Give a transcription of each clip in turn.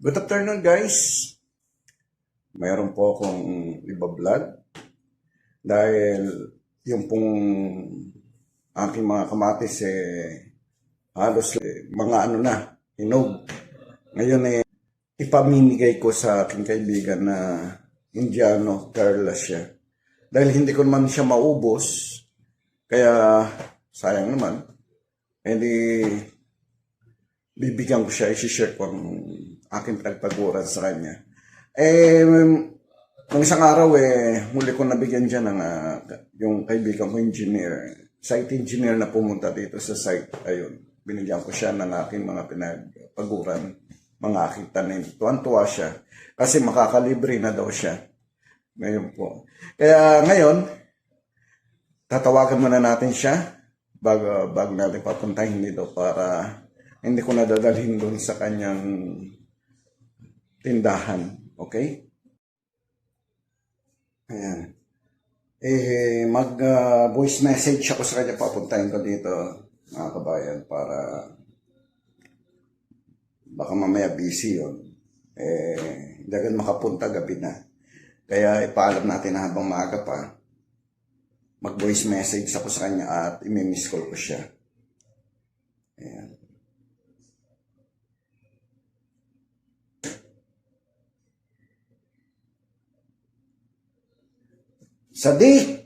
Good afternoon guys. Mayroon po akong iba-vlog dahil yung pong aking mga kamatis eh halos eh, mga ano na, hinog. Ngayon eh ipamimigay ko sa aking kaibigan na Indiano, Carla siya. Dahil hindi ko naman siya maubos, kaya sayang naman. Hindi bibigyan ko siya, isi-share ko ang aking pinagpaguran sa kanya. Eh, nung isang araw eh, muli ko nabigyan dyan ng ah, yung kaibigan ko engineer, site engineer na pumunta dito sa site. Ayun, binigyan ko siya ng aking mga pinagpaguran, mga aking tanim. Tuwan-tuwa siya kasi makakalibre na daw siya. Ngayon po. Kaya ngayon, tatawagan muna natin siya bago, bago natin papuntahin dito para hindi ko nadadalhin doon sa kanyang tindahan. Okay? Ayan. Eh, mag-voice message ako sa kanya. Papuntahin ko dito, mga kabayan, para baka mamaya busy yun. Eh, hindi agad makapunta gabi na. Kaya ipaalam natin na habang maaga pa, mag-voice message ako sa kanya at imi-miss call ko siya. Ayan. Sadiq,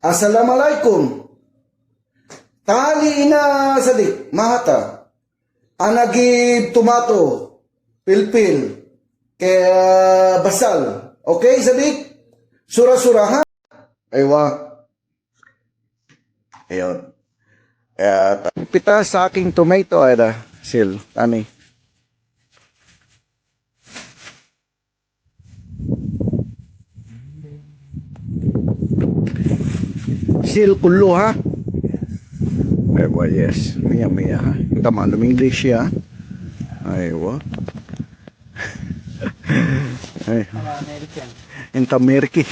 Assalamualaikum. Tali na Sadiq, mahata. Anagi tomato, pilpil, kaya basal. Okay, Sadiq? Sura-sura, ha? Aywa. Ayun. Kaya, pita sa aking tomato, ada, sil, tani. Sil kulo ha. Aywa, yes. Mia, mia ha. Tama, English ya. Aywa. Ay. Inta Merki.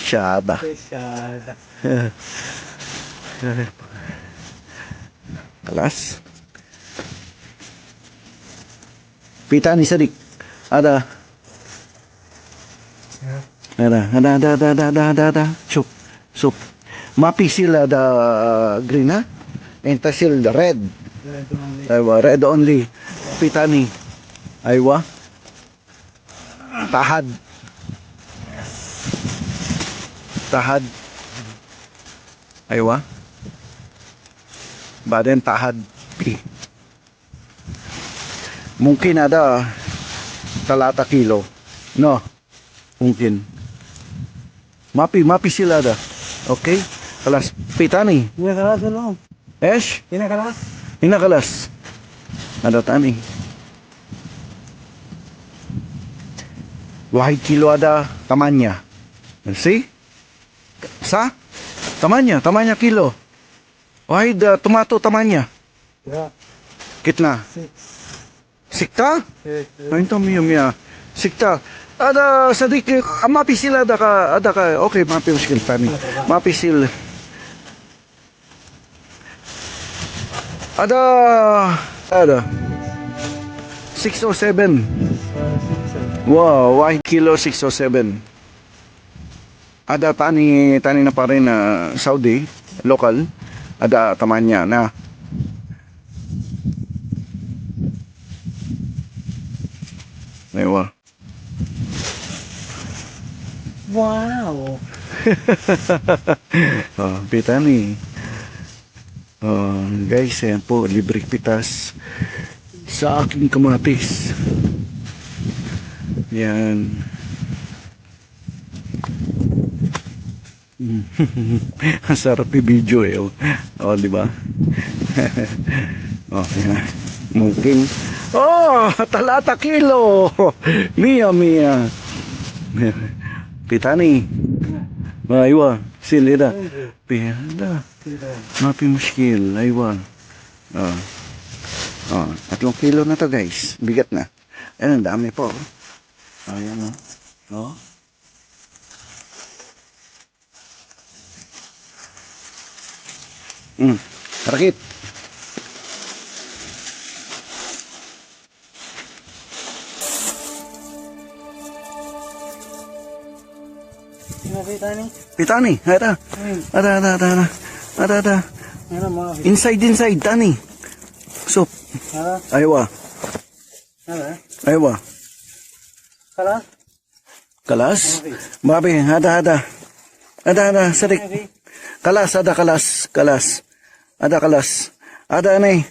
Syada. Special. Kelas. Pita ni Sadik. Ada. Ada, ada, ada, ada, ada, ada, ada, ada. Sup, sup. Mapi sila da green ha? Enta sila da red. Aywa, red only. Pita ni. Aywa. Tahad. Tahad. Aywa. Baden tahad pi. Mungkin ada talata kilo. No. Mungkin. Mapi, mapi sila ada. Okay? Kelas pitani. Pinakalas ano? Esh, Pinakalas? inakalas. Ada tani. Wahid kilo ada tamanya. See? Sa? Tamanya, tamanya kilo. Wahid uh, tomato tamanya. Yeah. Kitna? Six. Sikta? Six. Ayun to miyo miya. Sikta. Ada sadik ah, mapisil ada ka ada ka okay mapi muskil tani. Mapisil. Ada ada 607. Wow, 1 kilo 607. Ada tani tani na pa rin na Saudi local. Ada tamanya na Ewa. Wow. Oh, pitani. Oh, guys, yan po, libreng pitas sa aking kamatis. Yan. Ang sarap i-video eh. Oh, oh di ba? oh, yan. Mungkin. Oh, talata kilo. Mia, mia. Pitani. Aywa, silida. Pihada. Mapi muskil, aywa. Oh. Oh, tatlong kilo na to guys. Bigat na. Ayun, ang dami po. Ayan oh. Oh. Hmm. Rakit. Nakita ni? Pitani, ada. Ada, ada, ada, ada. Ada, ada. Inside, inside, tani. Soup. Ano? Aywa, aywa. Kala? Kalas. Babi, ada, ada. Ada, ada. Okay. Kalas, ada kalas, kalas. Ada kalas. Ada ni.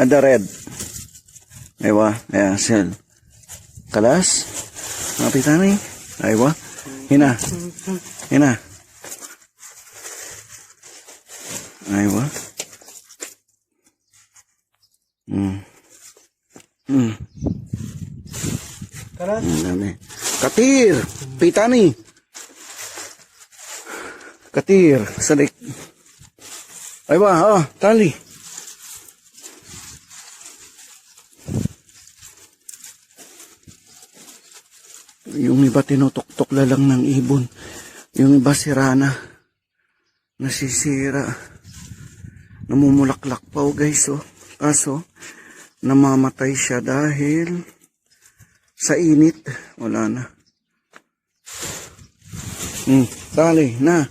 Ada red. Aywa, ayan, sel. Kalas. Mapita ni. Aywa. Hina. Hina. Aywa. Hmm. Hmm. Kala? Ang dami. Katir! Pitani! Katir! Salik. Ay ba, oh, tali. Yung iba tinutok-tok la lang ng ibon. Yung iba sira na. Nasisira. Namumulaklak pa oh guys oh. Kaso, namamatay siya dahil sa init, wala na. Hmm, tali, na.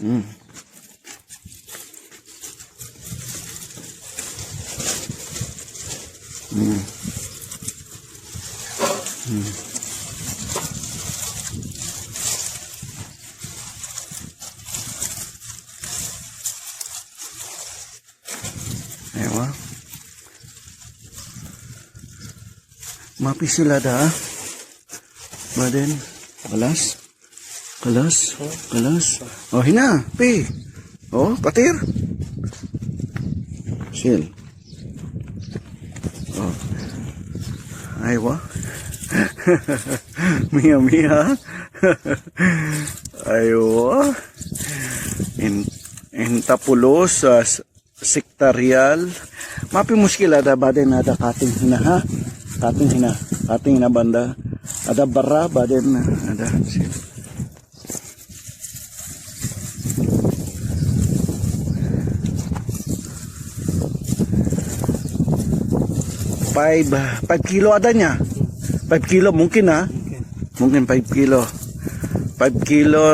Hmm. Hmm. Hmm. Ewa. Mapi sila da. Baden. Kalas. Kalas. Kalas. Oh, hina. Pi. Oh, patir. Sil. Oh. Aywa. mia mia. Aywa. In intapulos sa sektaryal. Mapi muskila da baden ada kating hina ha. Kating hina. Kating hina banda. Ada bara baden ada. Five, five kilo adanya. Five kilo mungkin ha. Mungkin 5 kilo. 5 kilo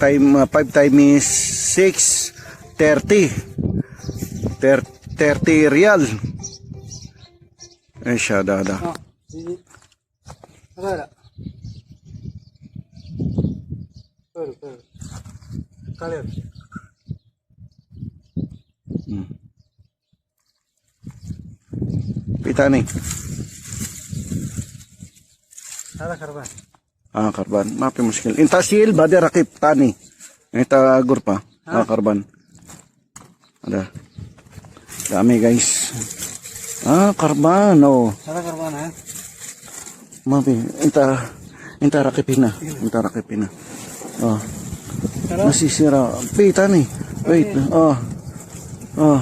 time 5 times 6 30. Ter- 30 real. Eh siya. Ah? Pero, pero. Kala? Hmm. Pita ni. Kala karban. Ah, karban. Mapi muskil. Inta sil bade rakip tani. Ita gurpa. Ah, karban. Ada. Dami guys. Ah, karban. Oh. Kala karban ha? Mapi. Inta. Inta rakipina. Inta rakipina. Oh. Kala? Nasisira. Pita ni. Wait. Oh. Oh.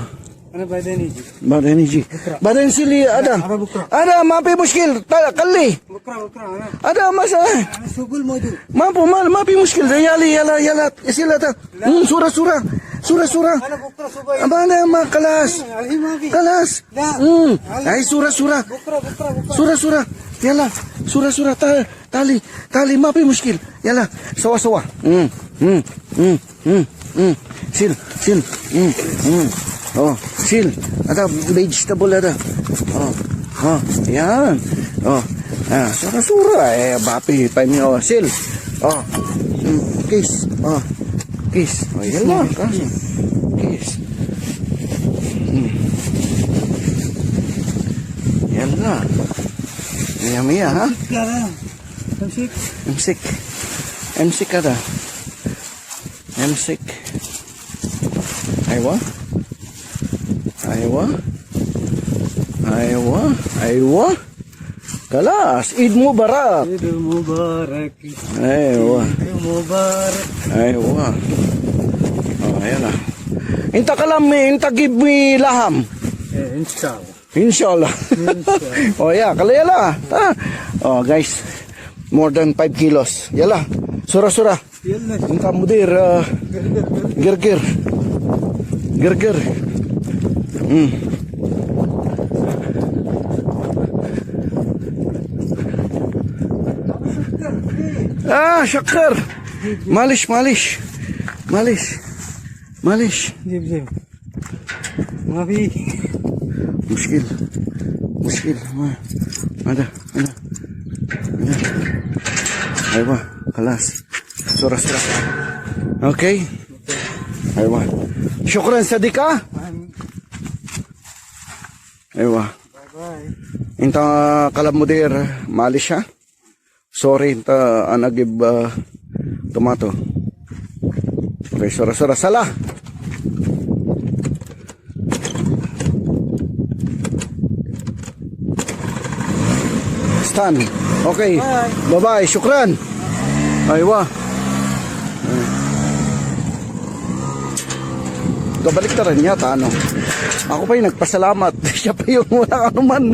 Ano ba din ni? Badan ni Ji. Badan sili ada. Ada bukra. Ada mapi muskil. Ta- Kali. Bukra, bukra. Ano? Ada masa. Ano sugul mo do? Mampu mal mapi muskil. Yali yala yala. Sila ta. Hmm, sura sura. Sura sura. Ano bukra subay? Abana ma kalas. Ali magi. Kalas. Da. Hmm. Ay sura sura. Bukra, bukra, bukra. Sura sura. Yala. Sura sura ta tali. Tali mapi muskil. Yala. Sawa sawa. Hmm. Hmm. Hmm. Hmm. Sil. Ada vegetable ada. Oh. Oh, yan. Oh. Ah, sura sura eh bapi pa oh sil. Oh. Hmm. Kiss. Oh. Kiss. Oh, yala. Kasi. Kiss. Hmm. Yala. Mia mia ha? Kala. Tansik. MSIC. MSIC ada. MSIC. Aywa. Aywa. Aywa. Aywa. Kalas. Eid Mubarak. Eid Mubarak. Aywa. Eid Mubarak. Aywa. Oh, ayan na. Inta ka lang, may inta give me laham. Eh, inshallah. Inshallah. oh, yeah. Kalayala. Ah. Oh, guys. More than 5 kilos. Yala. Sura-sura. Inta mudir. Uh, آه شقر. معليش معليش معليش معليش جيب جيب. ما في. مشكلة. مشكلة. ما هذا ده ما أيوه خلاص. سرعه سرعه أوكي. أيوه. شكرا صديقة. Aywa. Bye-bye. Inta kalamudir, mali siya. Sorry, inta anagib uh, tomato. Okay, sura, sura. Sala. Stan. Okay. Bye. Bye-bye. Syukran. Aywa. Kabalik na rin yata, ano? Ako pa yung nagpasalamat. Siya pa yung walang anuman.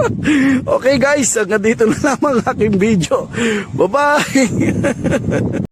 okay guys, hanggang dito na lamang ang aking video. Bye-bye!